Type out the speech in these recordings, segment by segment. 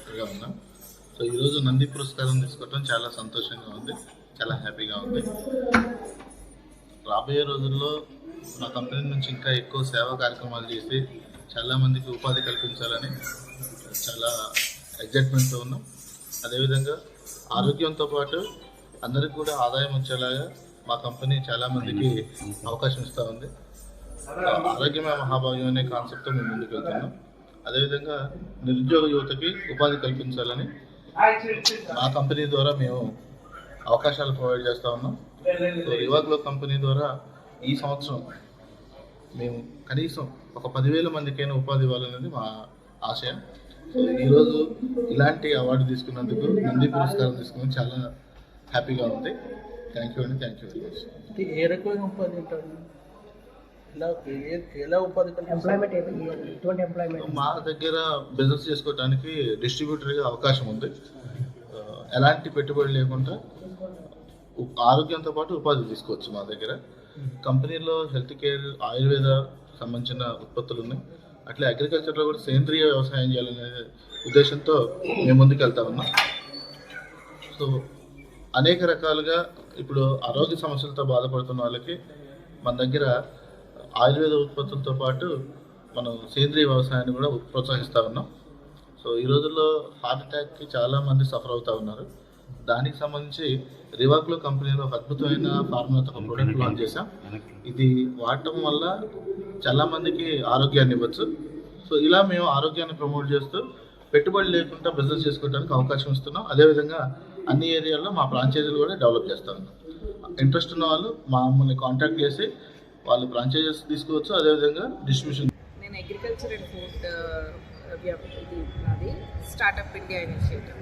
డైరెక్టర్గా ఉన్నాం. సో ఈరోజు నంది పురస్కారం తీసుకోవడం చాలా సంతోషంగా ఉంది. చాలా హ్యాపీగా ఉంది. రాబోయే రోజుల్లో మా కంపెనీ నుంచి ఇంకా ఎక్కువ సేవా కార్యక్రమాలు చేసి చాలామందికి ఉపాధి కల్పించాలని చాలా ఎగ్జైట్మెంట్తో ఉన్నాం. అదేవిధంగా ఆరోగ్యంతో పాటు అందరికి కూడా ఆదాయం వచ్చేలాగా మా కంపెనీ చాలామందికి అవకాశం ఇస్తూ ఉంది. ఆరోగ్యమే మహాభాగ్యం అనే కాన్సెప్ట్తో మేము ముందుకు వెళ్తున్నాం. అదేవిధంగా నిరుద్యోగ యువతకి ఉపాధి కల్పించాలని మా కంపెనీ ద్వారా మేము అవకాశాలు ప్రొవైడ్ చేస్తూ ఉన్నాం. సో యువకుల కంపెనీ ద్వారా ఈ సంవత్సరం మేము కనీసం ఒక పదివేల మందికైనా ఉపాధి ఇవ్వాలనేది మా ఆశయం సో ఈరోజు ఇలాంటి అవార్డు తీసుకున్నందుకు నంది పురస్కారం తీసుకుని చాలా హ్యాపీగా ఉంది. థ్యాంక్ యూ అండి. థ్యాంక్ యూ వెరీ మచ్ ఏ రకమైన ఉపాధి మా దగ్గర బిజినెస్ చేసుకోవడానికి డిస్ట్రిబ్యూటర్గా అవకాశం ఉంది. ఎలాంటి పెట్టుబడి లేకుండా ఆరోగ్యంతో పాటు ఉపాధి తీసుకోవచ్చు మా దగ్గర. కంపెనీలో హెల్త్ కేర్ ఆయుర్వేద సంబంధించిన ఉత్పత్తులు ఉన్నాయి. అట్లే అగ్రికల్చర్లో కూడా సేంద్రియ వ్యవసాయం చేయాలనే ఉద్దేశంతో మేము ముందుకు వెళ్తా ఉన్నాం. సో అనేక రకాలుగా ఇప్పుడు ఆరోగ్య సమస్యలతో బాధపడుతున్న వాళ్ళకి మన దగ్గర ఆయుర్వేద ఉత్పత్తులతో పాటు మనం సేంద్రియ వ్యవసాయాన్ని కూడా ప్రోత్సహిస్తూ ఉన్నాం. సో ఈ రోజుల్లో హార్ట్ అటాక్కి చాలా మంది సఫర్ అవుతూ ఉన్నారు. దానికి సంబంధించి రివాక్లో కంపెనీలో ఒక అద్భుతమైన ఫార్ములాతో ఒక ప్రోడక్ట్ లాంచ్ చేశాం. ఇది వాడటం వల్ల చాలా మందికి ఆరోగ్యాన్ని ఇవ్వచ్చు. సో ఇలా మేము ఆరోగ్యాన్ని ప్రమోట్ చేస్తూ పెట్టుబడి లేకుండా బిజినెస్ చేసుకోవడానికి అవకాశం ఇస్తున్నాం. అదేవిధంగా అన్ని ఏరియాల్లో మా ఫ్రాంచైజీలు కూడా డెవలప్ చేస్తా ఉన్నాం. ఇంట్రెస్ట్ ఉన్న వాళ్ళు మమ్మల్ని కాంటాక్ట్ చేసి వాళ్ళు ఫ్రాంచైజెస్ తీసుకోవచ్చు అదేవిధంగా డిస్ట్రిబ్యూషన్ నేను అగ్రికల్చర్ అండ్ ఫుడ్ ఇది నాది startup India initiative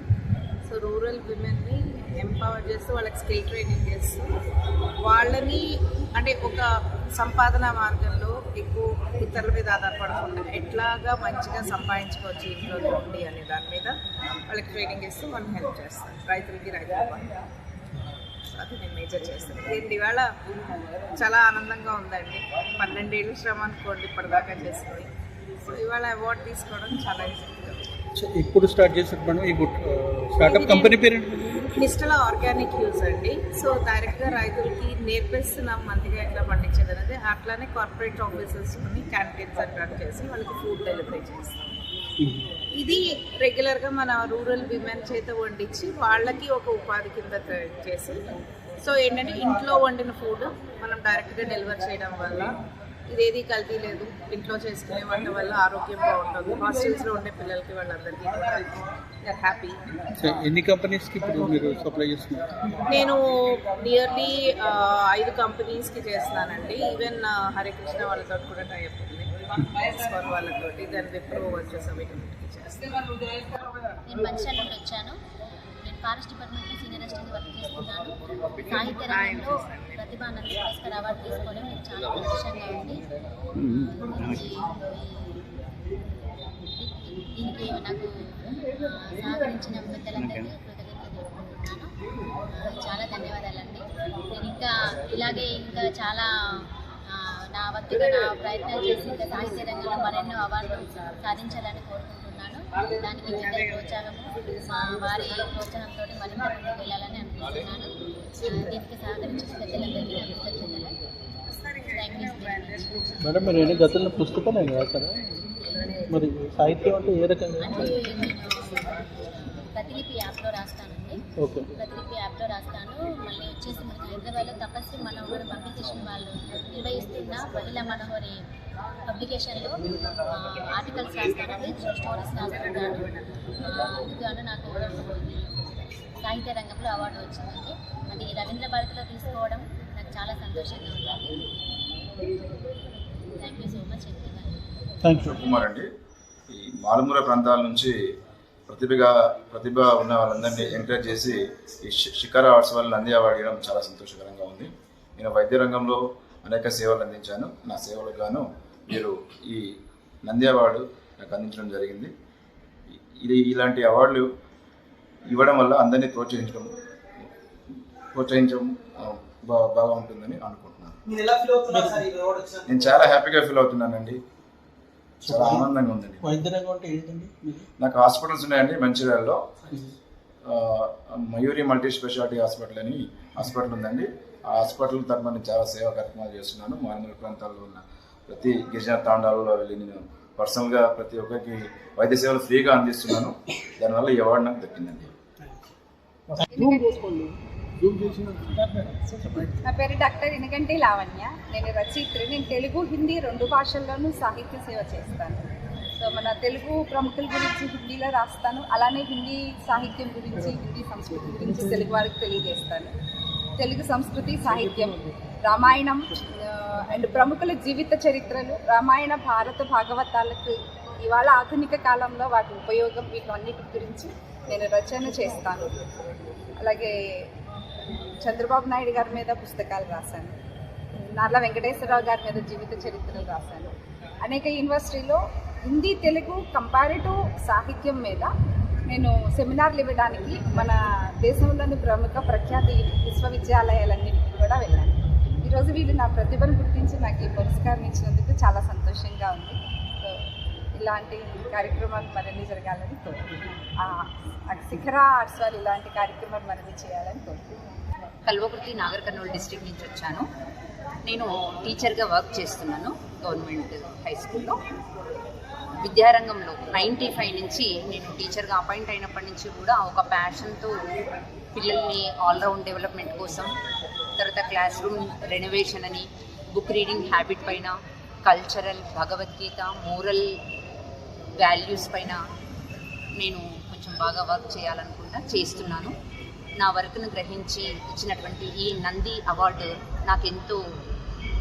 so rural విమెన్ని empower చేస్తూ వాళ్ళకి స్కిల్ ట్రైనింగ్ చేస్తూ వాళ్ళని అంటే ఒక సంపాదన మార్గంలో ఎక్కువ ఇతరుల మీద ఆధారపడకుండా ఎట్లాగా మంచిగా సంపాదించుకోవచ్చు ఇంట్లో ఉండి అనే దాని మీద వాళ్ళకి ట్రైనింగ్ ఇస్తూ మనం హెల్ప్ చేస్తాను రైతులకి రైతు అది నేను మేజర్ చేస్తాను దీని ఇవాళ చాలా ఆనందంగా ఉందండి. పన్నెండేళ్ళు శ్రమ అనుకోండి ఇప్పటిదాకా చేసింది. సో ఇవాళ అవార్డు తీసుకోవడం చాలా సో ఇప్పుడు స్టార్ట్ చేసారు మేడం ఈ స్టార్ట్అప్ కంపెనీ పేరు? నిష్టల ఆర్గానిక్ యూజ్ అండి. సో డైరెక్ట్గా రైతులకి నేర్పిస్తున్నాం మంచిగా ఎట్లా పండించేది అనేది. అట్లానే కార్పొరేట్ ఆఫీసెస్ని క్యాంటీన్స్ అట్రాక్ట్ చేసి వాళ్ళకి ఫుడ్ డెలివరీ చేస్తాం. ఇది రెగ్యులర్గా మన రూరల్ విమెన్ చేత వండించి వాళ్ళకి ఒక ఉపాధి కింద చేసి సో ఏంటంటే ఇంట్లో వండిన ఫుడ్ మనం డైరెక్ట్గా డెలివర్ చేయడం వల్ల ఇదేది కల్తీ లేదు. ఇంట్లో చేసుకునే వంట వల్ల ఆరోగ్యం బాగుంటుంది. హాస్టల్స్లో ఉండే పిల్లలకి వాళ్ళందరికీ హ్యాపీ సో ఎన్ని కంపెనీస్కి ఇప్పుడు మీరు సప్లై చేస్తున్నారు? నేను నియర్లీ ఐదు కంపెనీస్కి చేస్తున్నానండి. ఈవెన్ హరికృష్ణ వాళ్ళతో కూడా టైప్ ఉంది. ఇస్కాన్ వాళ్ళతోటి దాని విప్రో వచ్చేసి వీటికి చేస్తాను నేను మంచిర్యాల నుండి వచ్చాను. నేను ఫారెస్ట్ డిపార్ట్మెంట్లో సీనియర్ అసిస్టెంట్ వర్క్ చేస్తున్నాను. సాహిత్య రంగంలో ప్రతిభానంద పురస్కార్ అవార్డు తీసుకోవడం నాకు చాలా సంతోషంగా ఉంది దీనికి నాకు సహకరించిన పెద్దలందరికీ కృతజ్ఞతలు చాలా ధన్యవాదాలండి. నేను ఇంకా ఇలాగే ఇంకా చాలా నా వంతుగా నా ప్రయత్నాలు చేసి ఇంకా సాహిత్య రంగంలో మరెన్నో అవార్డులు సాధించాలని కోరుకుంటున్నాను. దానికి మీ అందరి ప్రోత్సాహము మా వారి ప్రోత్సాహంతో మరింత ముందుకు వెళ్ళాలని అనుకుంటున్నాను. దీనికి సహకరించిన పెద్దలందరికీ నా కృతజ్ఞతలు. మేడం మీరు ఏమైనా గతంలో పుస్తకాలు రాశారా? మరి సాహిత్యం అంటే ఏ రకంగా? ప్రతిలిపి యాప్లో రాస్తానండి. ప్రతిలిపి యాప్లో రాస్తాను. మళ్ళీ వచ్చేసి మనకి హైదరాబాద్లో తపస్వి మనోహర్ పబ్లికేషన్ వాళ్ళు నిర్వహిస్తున్న మహిళా మనోహరి పబ్లికేషన్లో ఆర్టికల్స్ రాస్తానండి. స్టోరీస్ రాస్తున్నాను అందుకు నాకు సాహిత్య రంగంలో అవార్డు వచ్చిందండి. అది రవీంద్ర భారతిలో తీసుకోవడం నాకు చాలా సంతోషంగా ఉందండి thank you so much thank you Kumar అండి. ఈ మారుమూల ప్రాంతాల నుంచి ప్రతిభగా ప్రతిభ ఉన్న వాళ్ళందరినీ ఎంకరేజ్ చేసి ఈ శిఖర అవార్డ్స్ వల్ల నంది అవార్డు ఇవ్వడం చాలా సంతోషకరంగా ఉంది. నేను వైద్య రంగంలో అనేక సేవలు అందించాను. నా సేవలకు గాను మీరు ఈ నంది అవార్డు నాకు అందించడం జరిగింది. ఇది ఇలాంటి అవార్డులు ఇవ్వడం వల్ల అందరినీ ప్రోత్సహించడం ప్రోత్సహించడం బాగా ఉంటుందని అనుకుంటున్నాను? నేను చాలా హ్యాపీగా ఫీల్ అవుతున్నానండి. చాలా ఆనందంగా ఉందండి. వైద్య రంగం అంటే ఏంటండి? నాకు హాస్పిటల్స్ ఉన్నాయండి మంచిర్యాలలో. ఆ, మయూరి మల్టీ స్పెషాలిటీ హాస్పిటల్ అని హాస్పిటల్ ఉందండి. ఆ హాస్పిటల్ తరఫున నేను చాలా సేవా కార్యక్రమాలు చేస్తున్నాను. మారుమూల ప్రాంతాల్లో ఉన్న ప్రతి గిరిజన తాండాలలో వెళ్ళి నేను పర్సనల్గా ప్రతి ఒక్కరికి వైద్య సేవలు ఫ్రీగా అందిస్తున్నాను. దానివల్ల ఈ అవార్డు నాకు దక్కిందండి. నా పేరు డాక్టర్ ఇనగంటి లావణ్య. నేను రచయిత్రి. నేను తెలుగు హిందీ రెండు భాషల్లోనూ సాహిత్య సేవ చేస్తాను. సో మన తెలుగు ప్రముఖుల గురించి హిందీలో రాస్తాను. అలానే హిందీ సాహిత్యం గురించి హిందీ సంస్కృతి గురించి తెలుగు వారికి తెలియజేస్తాను. తెలుగు సంస్కృతి సాహిత్యం రామాయణం అండ్ ప్రముఖుల జీవిత చరిత్రలు రామాయణ భారత భాగవతాలకు ఇవాళ ఆధునిక కాలంలో వాటి ఉపయోగం వీటన్నిటి గురించి నేను రచన చేస్తాను. అలాగే చంద్రబాబు నాయుడు గారి మీద పుస్తకాలు రాశాను. నార్ల వెంకటేశ్వరరావు గారి మీద జీవిత చరిత్రలు రాశాను. అనేక యూనివర్సిటీలో హిందీ తెలుగు కంపారిటివ్ సాహిత్యం మీద నేను సెమినార్లు ఇవ్వడానికి మన దేశంలోని ప్రముఖ ప్రఖ్యాతి విశ్వవిద్యాలయాలన్నింటికి కూడా వెళ్ళాను. ఈరోజు వీళ్ళు నా ప్రతిభను గుర్తించి నాకు ఈ పురస్కారం ఇచ్చినందుకు చాలా సంతోషంగా ఉంది. సో ఇలాంటి కార్యక్రమాలు మరిన్ని జరగాలని కోరుకుంటున్నాను. శిఖరా ఆర్ట్స్ వాళ్ళు ఇలాంటి కార్యక్రమాలు మరిన్ని చేయాలని కోరుకుంటున్నాను. కల్వకుర్తి నాగర్ కర్నూలు డిస్ట్రిక్ట్ నుంచి వచ్చాను. నేను టీచర్గా వర్క్ చేస్తున్నాను గవర్నమెంట్ హై స్కూల్లో. విద్యారంగంలో నైంటీ ఫైవ్ నుంచి నేను టీచర్గా అపాయింట్ అయినప్పటి నుంచి కూడా ఒక ప్యాషన్తో పిల్లల్ని ఆల్రౌండ్ డెవలప్మెంట్ కోసం తర్వాత క్లాస్ రూమ్ రెనోవేషన్ అని బుక్ రీడింగ్ హ్యాబిట్ పైన కల్చరల్ భగవద్గీత మోరల్ వాల్యూస్ పైన నేను కొంచెం బాగా వర్క్ చేయాలనుకుంటా చేస్తున్నాను. నా వర్క్ను గ్రహించి ఇచ్చినటువంటి ఈ నంది అవార్డు నాకెంతో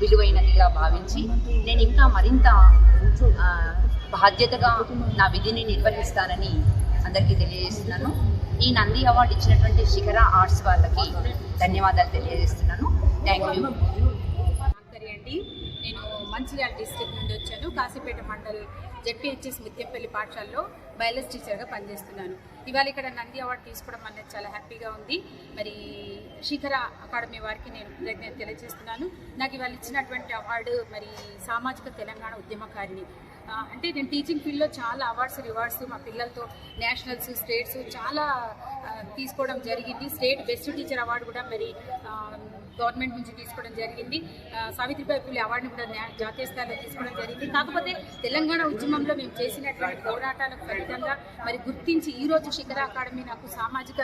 విలువైనదిగా భావించి నేను ఇంకా మరింత బాధ్యతగా నా విధిని నిర్వహిస్తానని అందరికీ తెలియజేస్తున్నాను. ఈ నంది అవార్డు ఇచ్చినటువంటి శిఖర ఆర్ట్స్ వాళ్ళకి ధన్యవాదాలు తెలియజేస్తున్నాను. థ్యాంక్ యూ అండి నేను మంచిర్యాల డిస్ట్రిక్ట్ నుండి వచ్చాను. కాశీపేట మండల్ జెడ్పిహెచ్ఎస్ ముత్యంపల్లి పాఠశాలలో బయాలజీ టీచర్గా పనిచేస్తున్నాను. ఇవాళ ఇక్కడ నంది అవార్డు తీసుకోవడం అనేది చాలా హ్యాపీగా ఉంది. మరి శిఖర అకాడమీ వారికి నేను కృతజ్ఞత తెలియజేస్తున్నాను. నాకు ఇవాళ ఇచ్చినటువంటి అవార్డు మరి సామాజిక తెలంగాణ ఉద్యమకారిణి అంటే నేను టీచింగ్ ఫీల్డ్లో చాలా అవార్డ్స్ రివార్డ్స్ మా పిల్లలతో నేషనల్స్ స్టేట్స్ చాలా తీసుకోవడం జరిగింది. స్టేట్ బెస్ట్ టీచర్ అవార్డు కూడా మరి గవర్నమెంట్ నుంచి తీసుకోవడం జరిగింది. సావిత్రిబాయి పూలే అవార్డుని కూడా జాతీయ స్థాయిలో తీసుకోవడం జరిగింది. కాకపోతే తెలంగాణ ఉద్యమంలో మేము చేసినటువంటి పోరాటాలకు ఫలితంగా మరి గుర్తించి ఈ రోజు శిఖర అకాడమీ నాకు సామాజిక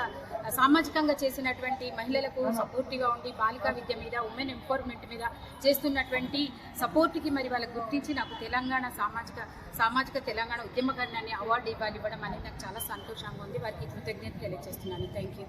సామాజికంగా చేసినటువంటి మహిళలకు సపోర్టివ్గా ఉండి బాలికా విద్య మీద ఉమెన్ ఎంపవర్మెంట్ మీద చేస్తున్నటువంటి సపోర్ట్కి మరి వాళ్ళకి గుర్తించి నాకు తెలంగాణ సామాజిక సామాజిక తెలంగాణ ఉద్యమకారిణి అవార్డు ఇవ్వాలి ఇవ్వడం అనేది నాకు చాలా సంతోషంగా ఉంది. వారికి కృతజ్ఞత తెలియజేస్తున్నాను. Thank you